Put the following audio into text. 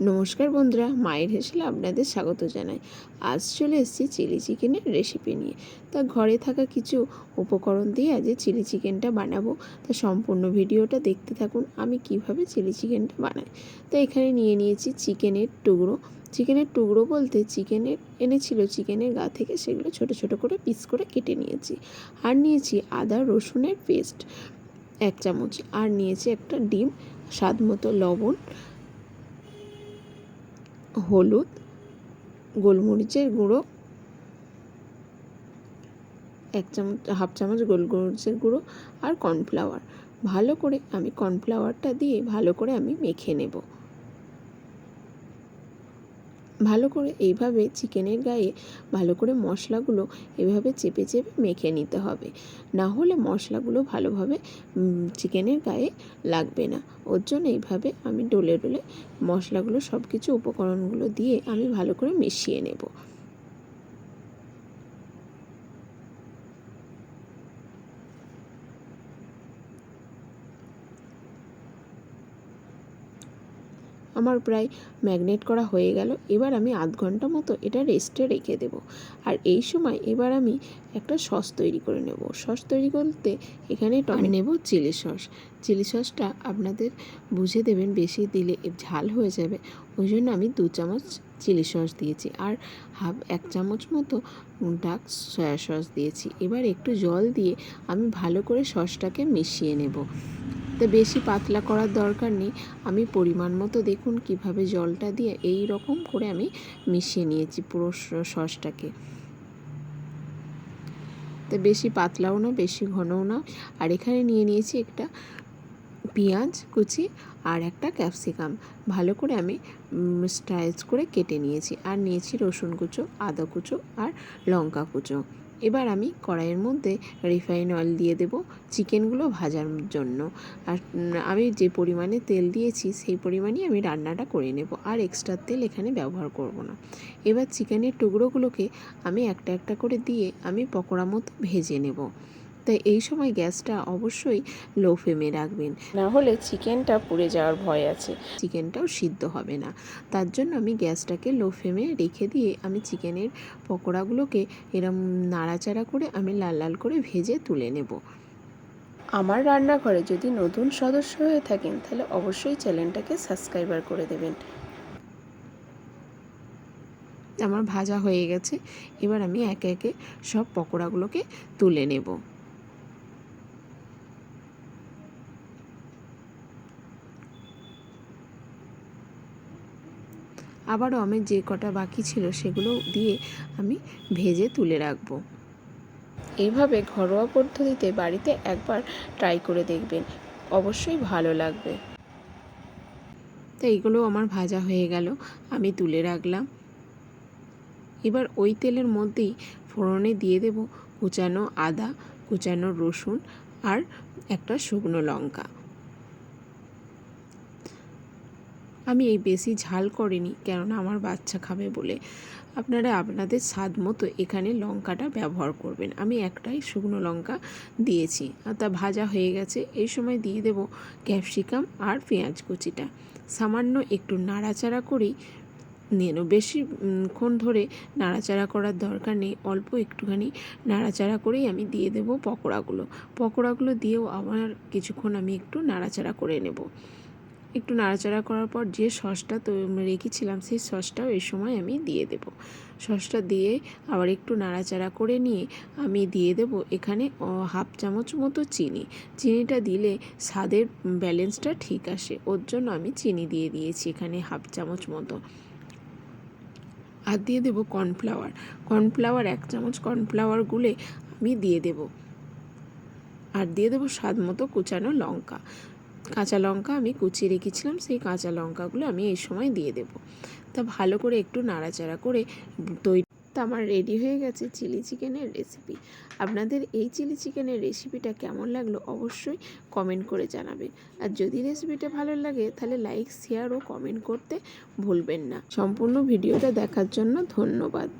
নমস্কার বন্ধুরা, মায়ের হেসেলে আপনাদের স্বাগত জানাই। আজ চলে এসেছি চিলি চিকেনের রেসিপি নিয়ে। তা ঘরে থাকা কিছু উপকরণ দিয়ে আজ চিলি চিকেনটা বানাবো। তা সম্পূর্ণ ভিডিওটা দেখতে থাকুন, আমি কীভাবে চিলি চিকেনটা বানাই। তো এখানে নিয়ে নিয়েছি চিকেনের টুকরো। চিকেনের টুকরো বলতে চিকেনের, এনেছিল চিকেনের গা থেকে সেগুলো ছোট ছোট করে পিস করে কেটে নিয়েছি। আর নিয়েছি আদা রসুনের পেস্ট এক চামচ। আর নিয়েছি একটা ডিম, স্বাদ মতো লবণ হলুদ, গোলমরিচের গুঁড়ো, এক চামচ, হাফ চামচ গোলমরিচের গুঁড়ো আর কর্নফ্লাওয়ার। ভালো করে আমি কর্নফ্লাওয়ারটা দিয়ে ভালো করে আমি মেখে নেব। ভালো করে এইভাবে চিকেনের গায়ে ভালো করে মশলাগুলো এভাবে চেপে চেপে মেখে নিতে হবে। না হলে মশলাগুলো ভালোভাবে চিকেনের গায়ে লাগবে না। ওর জন্য এইভাবে আমি ডোলে ডোলে মশলাগুলো সব কিছু উপকরণগুলো দিয়ে আমি ভালো করে মিশিয়ে নেব। আমার প্রায় ম্যাগনেট করা হয়ে গেল। এবার আমি আধ ঘণ্টা মতো এটা রেস্টে রেখে দেব। আর এই সময় এবার আমি একটা সস তৈরি করে নেব। সস তৈরি করতে এখানে টমে নেব চিলি সস। চিলি সসটা আপনাদের বুঝে দেবেন বেশি দিলে ঝাল হয়ে যাবে। ওই জন্য আমি দু চামচ চিলি সস দিয়েছি আর হাফ এক চামচ মতো ডাক সয়া সস দিয়েছি। এবার একটু জল দিয়ে আমি ভালো করে সসটাকে মিশিয়ে নেব। তো বেশি পাতলা করার দরকার নেই। আমি পরিমাণ মতো দেখুন কীভাবে জলটা দিয়ে এই রকম করে আমি মিশিয়ে নিয়েছি পুরো সসটাকে। তো বেশি পাতলাও না, বেশি ঘনও না। আর এখানে নিয়ে নিয়েছি একটা পেঁয়াজ, কুচি আর একটা ক্যাপসিকাম। ভালো করে আমি স্টাইলস করে কেটে নিয়েছি। আর নিয়েছি রসুন কুচো, আদা কুচো আর লঙ্কা কুচো। এবার আমি কড়াইয়ের মধ্যে রিফাইন অয়েল দিয়ে দেব চিকেনগুলো ভাজার জন্য। আর আমি যে পরিমাণে তেল দিয়েছি সেই পরিমাণেই আমি রান্নাটা করে নেব। আর এক্সট্রা তেল এখানে ব্যবহার করব না। এবার চিকেনের টুকরোগুলোকে আমি একটা একটা করে দিয়ে আমি পকোড়া মতো ভেজে নেব। তাই এই সময় গ্যাসটা অবশ্যই লো ফ্লেমে রাখবেন। না হলে চিকেনটা পুড়ে যাওয়ার ভয় আছে। চিকেনটাও সিদ্ধ হবে না। তার জন্য আমি গ্যাসটাকে লো ফ্লেমে রেখে দিয়ে আমি চিকেনের পকোড়াগুলোকে এরম নাড়াচাড়া করে আমি লাল লাল করে ভেজে তুলে নেব। আমার রান্নাঘরে যদি নতুন সদস্য হয়ে থাকেন তাহলে অবশ্যই চ্যানেলটাকে সাবস্ক্রাইবার করে দেবেন। আমার ভাজা হয়ে গেছে। এবার আমি একে একে সব পকোড়াগুলোকে তুলে নেব। আবারও আমি যে কটা বাকি ছিল সেগুলো দিয়ে আমি ভেজে তুলে রাখব। এইভাবে ঘরোয়া পদ্ধতিতে বাড়িতে একবার ট্রাই করে দেখবেন। অবশ্যই ভালো লাগবে। তো এইগুলো আমার ভাজা হয়ে গেল, আমি তুলে রাখলাম। এবার ওই তেলের মধ্যেই ফোড়নে দিয়ে দেব কুচানো আদা, কুচানো রসুন আর একটা শুকনো লঙ্কা। আমি এই বেশি ঝাল করিনি, কেননা আমার বাচ্চা খাবে বলে। আপনারা আপনাদের স্বাদ মতো এখানে লঙ্কাটা ব্যবহার করবেন। আমি একটাই শুকনো লঙ্কা দিয়েছি, আর তা ভাজা হয়ে গেছে। এই সময় দিয়ে দেব ক্যাপসিকাম আর পেঁয়াজ কুচিটা। সামান্য একটু নাড়াচাড়া করেই নিয়ে নেব বেশিক্ষণ ধরে নাড়াচাড়া করার দরকার নেই। অল্প একটুখানি নাড়াচাড়া করেই আমি দিয়ে দেব পকোড়াগুলো। পকোড়াগুলো দিয়েও আবার কিছুক্ষণ আমি একটু নাড়াচাড়া করে নেব। একটু নাড়াচাড়া করার পর যে সসটা তো রেখেছিলাম, সেই সসটাও এই সময় আমি দিয়ে দেব। সসটা দিয়ে আবার একটু নাড়াচাড়া করে নিয়ে আমি দিয়ে দেব এখানে হাফ চামচ মতো চিনি। চিনিটা দিলে স্বাদের ব্যালেন্সটা ঠিক আসে, ওর জন্য আমি চিনি দিয়ে দিয়েছি এখানে হাফ চামচ মতো। আর দিয়ে দেবো কর্নফ্লাওয়ার। কর্নফ্লাওয়ার এক চামচ কর্নফ্লাওয়ার গুলে আমি দিয়ে দেব। আর দিয়ে দেবো স্বাদ মতো কুচানো লঙ্কা। কাঁচা লঙ্কা আমি কুচিয়ে রেখেছিলাম, সেই কাঁচা লঙ্কাগুলো আমি এই সময় দিয়ে দেব। তা ভালো করে একটু নাড়াচাড়া করে তৈরি তা আমার রেডি হয়ে গেছে চিলি চিকেনের রেসিপি আপনাদের এই চিলি চিকেনের রেসিপিটা কেমন লাগল অবশ্যই কমেন্ট করে জানাবেন। আর যদি রেসিপিটা ভালো লাগে, তাহলে লাইক শেয়ার ও কমেন্ট করতে ভুলবেন না। সম্পূর্ণ ভিডিওটা দেখার জন্য ধন্যবাদ।